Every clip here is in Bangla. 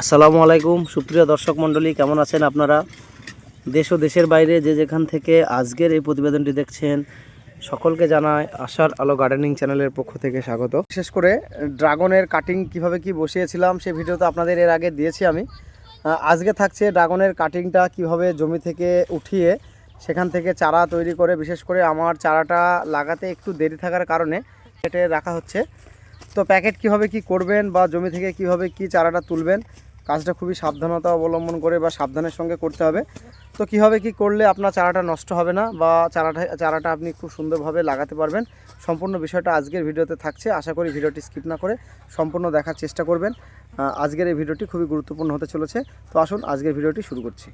আসসালামু আলাইকুম, সুপ্রিয় দর্শক মণ্ডলী, কেমন আছেন আপনারা? দেশ ও দেশের বাইরে যে যেখান থেকে আজকের এই প্রতিবেদনটি দেখছেন, সকলকে জানায় আশার আলো গার্ডেনিং চ্যানেলের পক্ষ থেকে স্বাগত। বিশেষ করে ড্রাগনের কাটিং কীভাবে কি বসিয়েছিলাম, সে ভিডিও তো আপনাদের এর আগে দিয়েছি আমি। আজকে থাকছে ড্রাগনের কাটিংটা কীভাবে জমি থেকে উঠিয়ে সেখান থেকে চারা তৈরি করে, বিশেষ করে আমার চারাটা লাগাতে একটু দেরি থাকার কারণে কেটে রাখা হচ্ছে। তো প্যাকেট কীভাবে কি করবেন বা জমি থেকে কীভাবে কি চারাটা তুলবেন, কাজটা খুবই সাবধানতা অবলম্বন করে বা সাবধানের সঙ্গে করতে হবে। তো কীভাবে কি করলে আপনার চারাটা নষ্ট হবে না বা চারাটা চারাটা আপনি খুব সুন্দরভাবে লাগাতে পারবেন, সম্পূর্ণ বিষয়টা আজকের ভিডিওতে থাকছে। আশা করি ভিডিওটি স্কিপ না করে সম্পূর্ণ দেখার চেষ্টা করবেন। আজকের এই ভিডিওটি খুবই গুরুত্বপূর্ণ হতে চলেছে। তো আসুন আজকের ভিডিওটি শুরু করছি।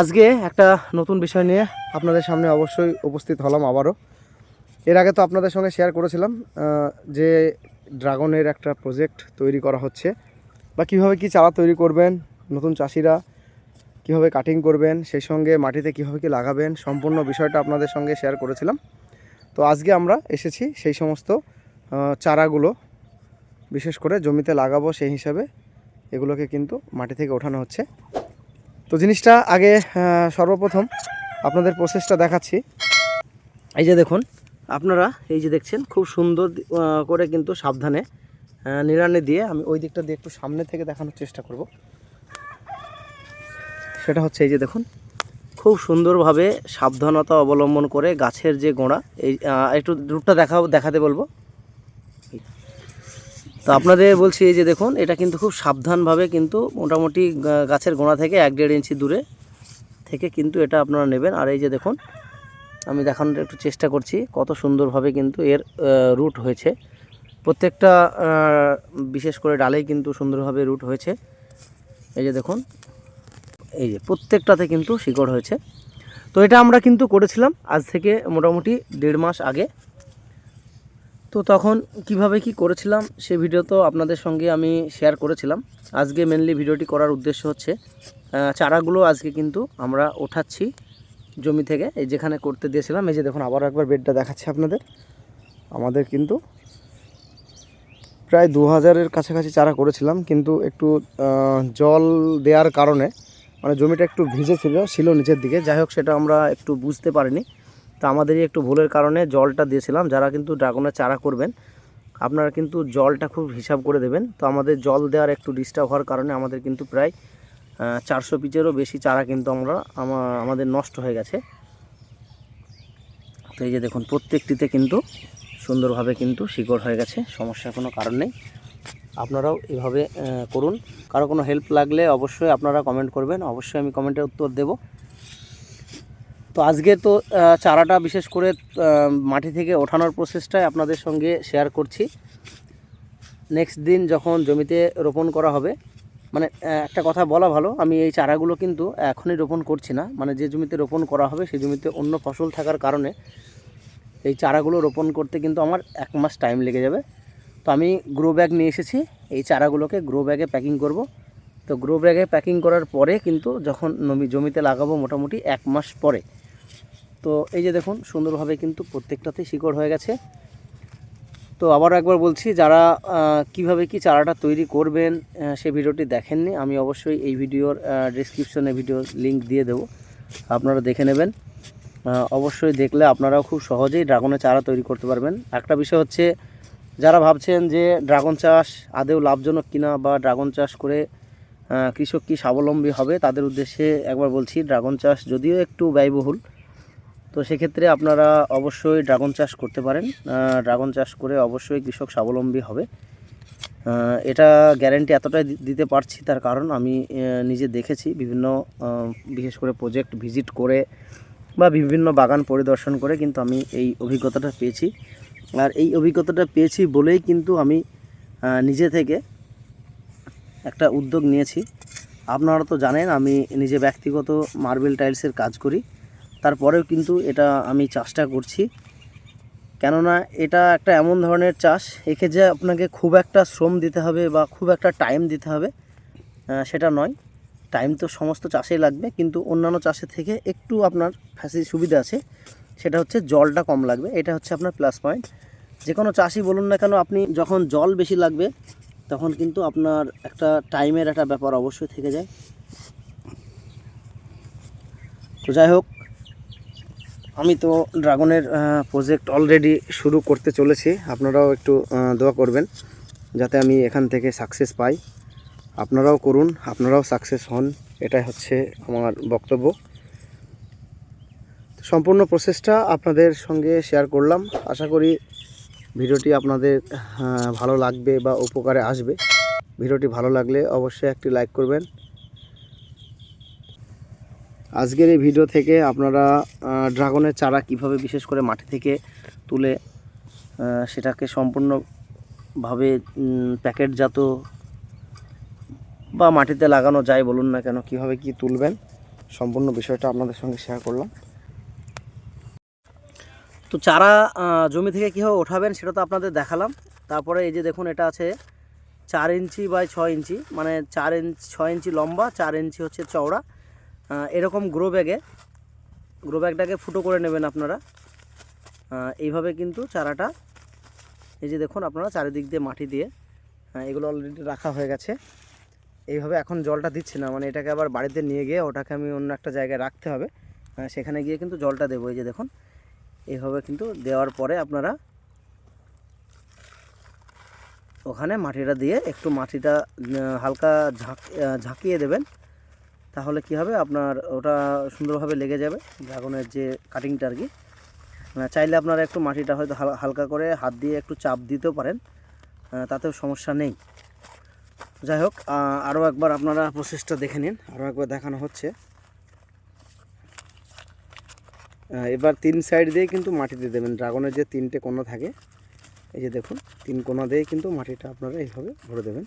আজকে একটা নতুন বিষয় নিয়ে আপনাদের সামনে অবশ্যই উপস্থিত হলাম আবারও। এর আগে তো আপনাদের সঙ্গে শেয়ার করেছিলাম যে ড্রাগনের একটা প্রজেক্ট তৈরি করা হচ্ছে। বা কীভাবে কি চারা তৈরি করবেন, নতুন চাষিরা কীভাবে কাটিং করবেন, সেই সঙ্গে মাটিতে কীভাবে কি লাগাবেন, সম্পূর্ণ বিষয়টা আপনাদের সঙ্গে শেয়ার করেছিলাম। তো আজকে আমরা এসেছি সেই সমস্ত চারাগুলো, বিশেষ করে জমিতে লাগাবো সেই হিসাবে এগুলোকে কিন্তু মাটি থেকে ওঠানো হচ্ছে। তো জিনিসটা আগে সর্বপ্রথম আপনাদের প্রসেসটা দেখাচ্ছি। এই যে দেখুন আপনারা এই যে দেখছেন, খুব সুন্দর করে কিন্তু সাবধানে নিড়ানি দিয়ে আমি ওই দিকটা দিয়ে একটু সামনে থেকে দেখানোর চেষ্টা করব। সেটা হচ্ছে এই যে দেখুন, খুব সুন্দরভাবে সাবধানতা অবলম্বন করে গাছের যে গোড়া, এই একটু রুটটা দেখাও, দেখাতে বলব। তো আপনাদের বলছি এই যে দেখুন, এটা কিন্তু খুব সাবধানভাবে কিন্তু মোটামুটি গাছের গোড়া থেকে এক দেড় ইঞ্চি দূরে থেকে কিন্তু এটা আপনারা নেবেন। আর এই যে দেখুন আমি দেখানোর একটু চেষ্টা করছি, কত সুন্দরভাবে কিন্তু এর রুট হয়েছে। প্রত্যেকটা বিশেষ করে ডালেই কিন্তু সুন্দরভাবে রুট হয়েছে। এই যে দেখুন, এই যে প্রত্যেকটাতে কিন্তু শিকড় হয়েছে। তো এটা আমরা কিন্তু করেছিলাম আজ থেকে মোটামুটি দেড় মাস আগে। তো তখন কীভাবে কি করেছিলাম, সে ভিডিও তো আপনাদের সঙ্গে আমি শেয়ার করেছিলাম। আজকে মেনলি ভিডিওটি করার উদ্দেশ্য হচ্ছে চারাগুলো আজকে কিন্তু আমরা ওঠাচ্ছি। জমি থেকে, এই যেখানে করতে দিয়েছিলাম, এই যে দেখুন আবার একবার বেডটা দেখাচ্ছি আপনাদের। আমাদের কিন্তু প্রায় দু হাজারের কাছাকাছি চারা করেছিলাম, কিন্তু একটু জল দেওয়ার কারণে মানে জমিটা একটু ভিজে ছিল ছিল নিচের দিকে। যাই হোক, সেটা আমরা একটু বুঝতে পারিনি। তা আমাদেরই একটু ভুলের কারণে জলটা দিয়েছিলাম, যারা কিন্তু ড্রাগনের চারা করবেন, আপনারা কিন্তু জলটা খুব হিসাব করে দেবেন। তো আমাদের জল দেওয়ার একটু ডিস্টার্ব হওয়ার কারণে আমাদের কিন্তু প্রায় চারশো পিচেরও বেশি চারা কিন্তু আমরা আমাদের নষ্ট হয়ে গেছে। তো এই যে দেখুন, প্রত্যেকটিতে কিন্তু সুন্দরভাবে কিন্তু শিকড় হয়ে গেছে, সমস্যার কোনো কারণ নেই। আপনারাও এভাবে করুন। কারও কোনো হেল্প লাগলে অবশ্যই আপনারা কমেন্ট করবেন, অবশ্যই আমি কমেন্টের উত্তর দেব। তো আজকে তো চারাটা বিশেষ করে মাটি থেকে ওঠানোর প্রসেসটাই আপনাদের সঙ্গে শেয়ার করছি। নেক্সট দিন যখন জমিতে রোপণ করা হবে মানে একটা কথা বলা ভালো, আমি এই চারাগুলো কিন্তু এখনই রোপণ করছি না। মানে যে জমিতে রোপণ করা হবে সেই জমিতে অন্য ফসল থাকার কারণে এই চারাগুলো রোপণ করতে কিন্তু আমার এক মাস টাইম লেগে যাবে। তো আমি গ্রো ব্যাগ নিয়ে এসেছি, এই চারাগুলোকে গ্রো ব্যাগে প্যাকিং করব। তো গ্রো ব্যাগে প্যাকিং করার পরে কিন্তু যখন নমি, জমিতে লাগাবো মোটামুটি এক মাস পরে। তো এই যে দেখুন, সুন্দরভাবে কিন্তু প্রত্যেকটাতেই শিকড় হয়ে গেছে। তো আবারও একবার বলছি, যারা কীভাবে কি চারাটা তৈরি করবেন সে ভিডিওটি দেখেননি, আমি অবশ্যই এই ভিডিওর ডিসক্রিপশনে ভিডিওর লিংক দিয়ে দেবো, আপনারা দেখে নেবেন। অবশ্যই দেখলে আপনারাও খুব সহজেই ড্রাগনের চারা তৈরি করতে পারবেন। একটা বিষয় হচ্ছে, যারা ভাবছেন যে ড্রাগন চাষ আদেও লাভজনক কিনা বা ড্রাগন চাষ করে কৃষক কি স্বাবলম্বী হবে, তাদের উদ্দেশ্যে একবার বলছি, ড্রাগন চাষ যদিও একটু ব্যয়বহুল তো সেক্ষেত্রে আপনারা অবশ্যই ড্রাগন চাষ করতে পারেন। ড্রাগন চাষ করে অবশ্যই কৃষক স্বাবলম্বী হবে। এটা গ্যারেন্টি এতটাই দিতে পারছি তার কারণ আমি নিজে দেখেছি বিভিন্ন বিশেষ করে প্রজেক্ট ভিজিট করে বা বিভিন্ন বাগান পরিদর্শন করে কিন্তু আমি এই অভিজ্ঞতাটা পেয়েছি। আর এই অভিজ্ঞতাটা পেয়েছি বলেই কিন্তু আমি নিজে থেকে একটা উদ্যোগ নিয়েছি। আপনারা তো জানেন আমি নিজে ব্যক্তিগত মার্বেল টাইলসের কাজ করি। তারপরেও কিন্তু এটা আমি চাষটা করছি। কেননা এটা একটা এমন ধরনের চাষ, একে যে আপনাকে খুব একটা শ্রম দিতে হবে বা খুব একটা টাইম দিতে হবে সেটা নয়। টাইম তো সমস্ত চাষেই লাগবে, কিন্তু অন্যান্য চাষের থেকে একটু আপনার ফ্যাসি সুবিধা আছে, সেটা হচ্ছে জলটা কম লাগবে। এটা হচ্ছে আপনার প্লাস পয়েন্ট যে কোনো চাষি বলুন না কেন, আপনি যখন জল বেশি লাগবে, তখন কিন্তু আপনার একটা টাইমের একটা ব্যাপার অবশ্যই থেকে যায়। তো যাই হোক আমি তো ড্রাগনের প্রজেক্ট অলরেডি শুরু করতে চলেছি। আপনারাও একটু দোয়া করবেন যাতে আমি এখান থেকে সাকসেস পাই। আপনারাও করুন, আপনারাও সাকসেস হন। এটাই হচ্ছে আমার বক্তব্য। সম্পূর্ণ প্রসেসটা আপনাদের সঙ্গে শেয়ার করলাম। আশা করি ভিডিওটি আপনাদের ভালো লাগবে বা উপকারে আসবে। ভিডিওটি ভালো লাগলে অবশ্যই একটি লাইক করবেন। আজকের এই ভিডিও থেকে আপনারা ড্রাগনের চারা কীভাবে বিশেষ করে মাটি থেকে তুলে সেটাকে সম্পূর্ণভাবে প্যাকেটজাত বা মাটিতে লাগানো যায় বলুন না কেন, কীভাবে কি তুলবেন, সম্পূর্ণ বিষয়টা আপনাদের সঙ্গে শেয়ার করলাম। তো চারা জমি থেকে কীভাবে ওঠাবেন সেটা তো আপনাদের দেখালাম। তারপরে এই যে দেখুন, এটা আছে চার ইঞ্চি বাই ছয় ইঞ্চি মানে চার ইঞ্চি, ছয় ইঞ্চি লম্বা, চার ইঞ্চি হচ্ছে চওড়া। এরকম গ্রো ব্যাগে গ্রো ব্যাগটাকে ফুটো করে নেবেন আপনারা। এইভাবে কিন্তু চারাটা, এই যে দেখুন আপনারা চারিদিক দিয়ে মাটি দিয়ে এগুলো অলরেডি রাখা হয়ে গেছে। এইভাবে এখন জলটা দিচ্ছি না মানে এটাকে আবার বাড়িতে নিয়ে গিয়ে ওটাকে আমি অন্য একটা জায়গায় রাখতে হবে। সেখানে গিয়ে কিন্তু জলটা দেবো, এই যে দেখুন। এইভাবে কিন্তু দেওয়ার পরে আপনারা ওখানে মাটিটা দিয়ে একটু মাটিটা হালকা ঝাঁক ঝাঁকিয়ে দেবেন। তাহলে কি হবে? আপনার ওটা সুন্দরভাবে লেগে যাবে। ড্রাগনের যে কাটিংটা আর কি চাইলে আপনারা একটু মাটিটা হয়তো হাল- হালকা করে হাত দিয়ে একটু চাপ দিতেও পারেন। তাতেও সমস্যা নেই। যাই হোক আরও একবার আপনারা প্রসেসটা দেখে নিন। আরও একবার দেখানো হচ্ছে। এবার তিন সাইড দিয়ে কিন্তু মাটিতে দেবেন। ড্রাগনের যে তিনটে কোনা থাকে, এই যে দেখুন, তিন কোনা দিয়ে কিন্তু মাটিটা আপনারা এইভাবে ভরে দেবেন।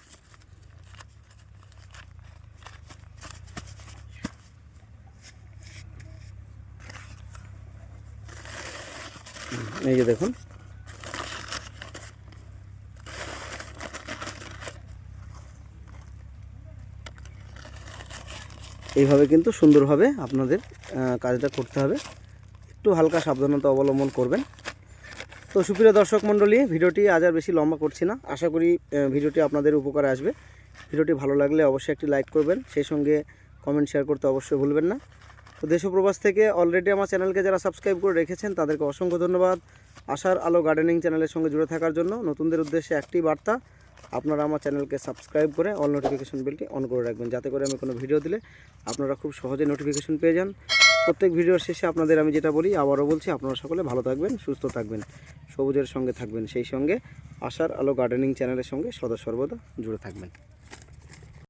এই যে দেখুন। এইভাবে কিন্তু সুন্দরভাবে আপনাদের কাজটা করতে হবে। একটু হালকা সাবধানতা অবলম্বন করবেন। তো সুপ্রিয় দর্শক মণ্ডলী, ভিডিওটি আজ আর বেশি লম্বা করছি না। আশা করি ভিডিওটি আপনাদের উপকারে আসবে। ভিডিওটি ভালো লাগলে অবশ্যই একটি লাইক করবেন। সেই সঙ্গে কমেন্ট শেয়ার করতে অবশ্যই ভুলবেন না। তো দেশ প্রবাস থেকে অলরেডি আমার চ্যানেলকে যারা সাবস্ক্রাইব করে রেখেছেন, তাদেরকে অসংখ্য ধন্যবাদ। আশার আলো গার্ডেনিং চ্যানেলের সঙ্গে জুড়ে থাকার জন্য নতুনদের উদ্দেশ্যে একটি বার্তা, আপনারা আমার চ্যানেলকে সাবস্ক্রাইব করে অল নোটিফিকেশন বেলটি অন করে রাখবেন, যাতে করে আমি কোনো ভিডিও দিলে আপনারা খুব সহজে নোটিফিকেশন পেয়ে যান। প্রত্যেক ভিডিওর শেষে আপনাদের আমি যেটা বলি, আবারও বলছি, আপনারা সকলে ভালো থাকবেন, সুস্থ থাকবেন, সবুজের সঙ্গে থাকবেন, সেই সঙ্গে আশার আলো গার্ডেনিং চ্যানেলের সঙ্গে সদা সর্বদা জুড়ে থাকবেন।